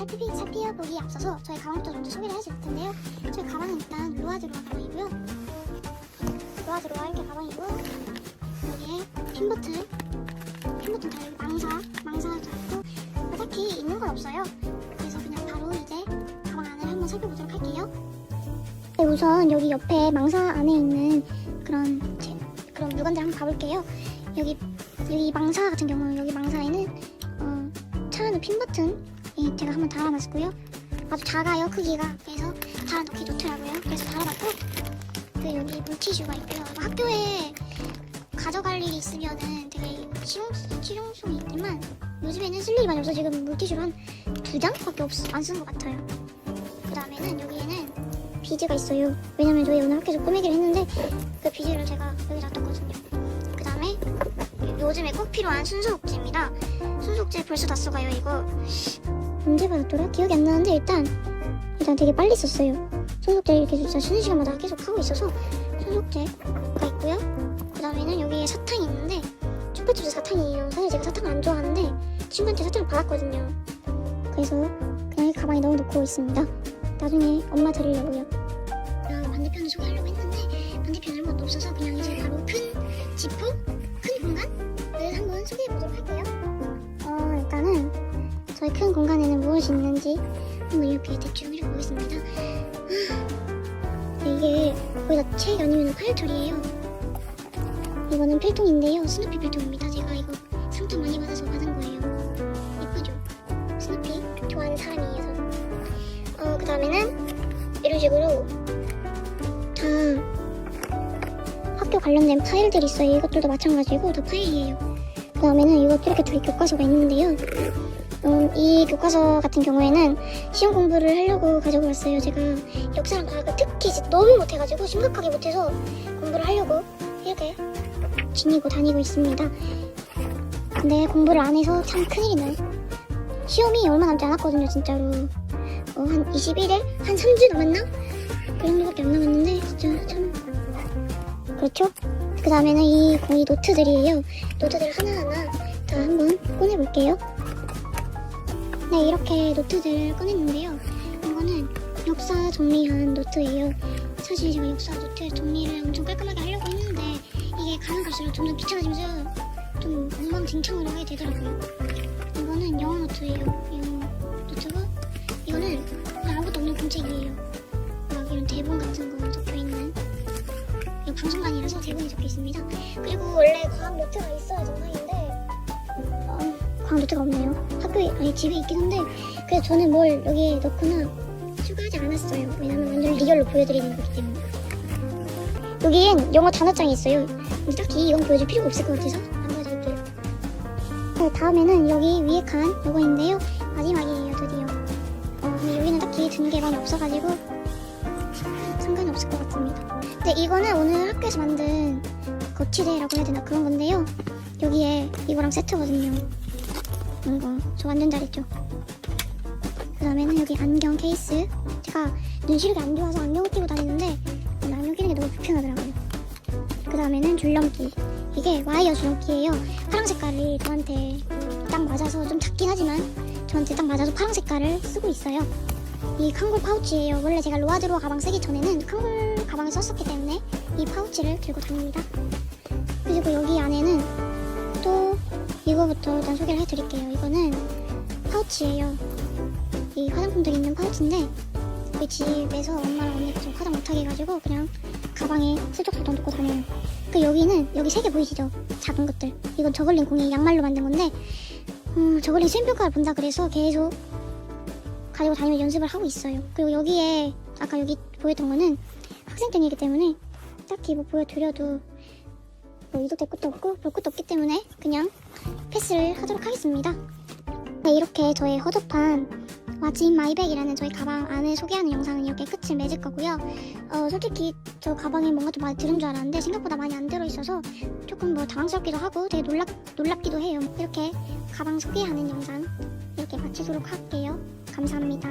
살펴보기 앞서서 저희 가방부터 먼저 소개를 해드릴 텐데요. 저희 가방은 일단 로아즈로아 가방이고요. 로아즈로아 이렇게 가방이고 여기에 핀 버튼, 핀 버튼 다 여기 망사, 망사가 있고 뭐 딱히 있는 건 없어요. 그래서 그냥 바로 이제 가방 안을 한번 살펴보도록 할게요. 네, 우선 여기 옆에 망사 안에 있는 그런 제, 그런 물건들 한번 봐볼게요. 여기 여기 망사 같은 경우는 여기 망사에는 어, 차라는 핀 버튼 이 제가 한번 달아놨고요. 아주 작아요 크기가 그래서 달아놓기 좋더라고요. 그래서 달아놨고 그 여기 물티슈가 있고요. 학교에 가져갈 일이 있으면은 되게 실용 실용성이 있지만 요즘에는 쓸 일이 많이 없어 지금 물티슈를 한두 장밖에 없, 안 쓰는 것 같아요. 그 다음에는 여기에는 비즈가 있어요. 왜냐면 저희 오늘 학교에서 꾸미기를 했는데 그 비즈를 제가 여기 놔뒀거든요. 그 다음에 요즘에 꼭 필요한 순소독제입니다. 순소독제 벌써 다 써가요 이거 언제 받았더라? 기억이 안 나는데 일단 일단 되게 빨리 썼어요. 순소독제 이렇게 진짜 쉬는 시간마다 계속 하고 있어서 순소독제가 있고요. 그 다음에는 여기에 사탕이 있는데 초코칩스 사탕이에요. 사실 제가 사탕을 안 좋아하는데 친구한테 사탕을 받았거든요. 그래서 그냥 이 가방에 넣어놓고 있습니다. 나중에 엄마 드리려고요. 반대편을 소개하려고 했는데 반대편에 아무것도 없어서 그냥 이제 바로 큰 지프, 큰 공간 큰 공간에는 무엇이 있는지 한번 이렇게 대충 읽어보겠습니다. 아, 이게 거의 다책 아니면 파일처리예요. 이거는 필통인데요. 스누피 필통입니다. 제가 이거 상품 많이 받아서 받은 거예요. 예쁘죠? 스누피 좋아하는 사람이어서. 어, 그 다음에는 이런 식으로 다 학교 관련된 파일들이 있어요. 이것들도 마찬가지고 다 파일이에요. 그 다음에는 이것 이렇게 두개 교과서가 있는데요. 음, 이 교과서 같은 경우에는 시험 공부를 하려고 가지고 왔어요. 제가 역사랑 과학을 특히 너무 못해가지고 심각하게 못해서 공부를 하려고 이렇게 지니고 다니고 있습니다. 근데 공부를 안 해서 참 큰일이네요. 시험이 얼마 남지 않았거든요, 진짜로. 어, 한 21일? 한 3주 남았나? 그 정도밖에 안 남았는데, 진짜 참. 그렇죠? 그 다음에는 이, 이 노트들이에요. 노트들 하나하나 다 한번 꺼내볼게요. 네, 이렇게 노트들을 꺼냈는데요. 이거는 역사 정리한 노트예요. 사실 제가 역사 노트 정리를 엄청 깔끔하게 하려고 했는데, 이게 가면 갈수록 점점 귀찮아지면서 좀 엉망진창으로 하게 되더라고요. 이거는 영어 노트예요. 영어 노트고, 이거는 아무것도 없는 공책이에요. 막 이런 대본 같은 거 적혀 있는. 이거 방송관이라서 대본이 적혀 있습니다. 그리고 원래 과학 노트가 있어야 정상인데, 어, 과학 노트가 없네요. 학교에, 아니 집에 있긴 한데, 그래서 저는 뭘 여기에 넣거나 추가하지 않았어요. 왜냐면 완전 리얼로 보여드리는 거기 때문에. 여기엔 영어 단어장이 있어요. 근데 딱히 이건 보여줄 필요가 없을 것 같아서 안 보여드릴게요. 네, 다음에는 여기 위에 칸 요거인데요. 마지막이에요, 드디어. 어, 근데 여기는 딱히 든 게 많이 없어가지고 상관이 없을 것 같습니다. 근데 이거는 오늘 학교에서 만든 거치대라고 해야 되나 그런 건데요. 여기에 이거랑 세트거든요. 이거 저 완전 잘했죠. 그 다음에는 여기 안경 케이스. 제가 눈 시력이 안 좋아서 안경을 끼고 다니는데 안경 끼는 게 너무 불편하더라고요. 그 다음에는 줄넘기. 이게 와이어 줄넘기예요. 파란 색깔이 저한테 딱 맞아서 좀 작긴 하지만 저한테 딱 맞아서 파란 색깔을 쓰고 있어요. 이 칸골 파우치예요. 원래 제가 로아드로아 가방 쓰기 전에는 칸골 가방을 썼었기 때문에 이 파우치를 들고 다닙니다. 그리고 여기 또 이거부터 일단 소개를 해드릴게요. 이거는 파우치예요. 이 화장품들이 있는 파우치인데 우리 집에서 엄마랑 언니가 좀 화장 못하게 해가지고 그냥 가방에 슬쩍슬쩍 넣고 다녀요. 그 여기는 여기 세 개 보이시죠? 작은 것들. 이건 저글링 공이 양말로 만든 건데 음, 저글링 수행평가를 본다 그래서 계속 가지고 다니면서 연습을 하고 있어요. 그리고 여기에 아까 여기 보였던 거는 학생증이기 때문에 딱히 뭐 보여드려도 뭐 이도 될 것도 없고 볼 것도 없기 때문에 그냥 패스를 하도록 하겠습니다. 네, 이렇게 저의 허접한 와진 마이백이라는 저희 가방 안을 소개하는 영상은 이렇게 끝을 맺을 거고요. 어, 솔직히 저 가방에 뭔가 좀 많이 들은 줄 알았는데 생각보다 많이 안 들어있어서 조금 뭐 당황스럽기도 하고 되게 놀랍, 놀랍기도 해요. 이렇게 가방 소개하는 영상 이렇게 마치도록 할게요. 감사합니다.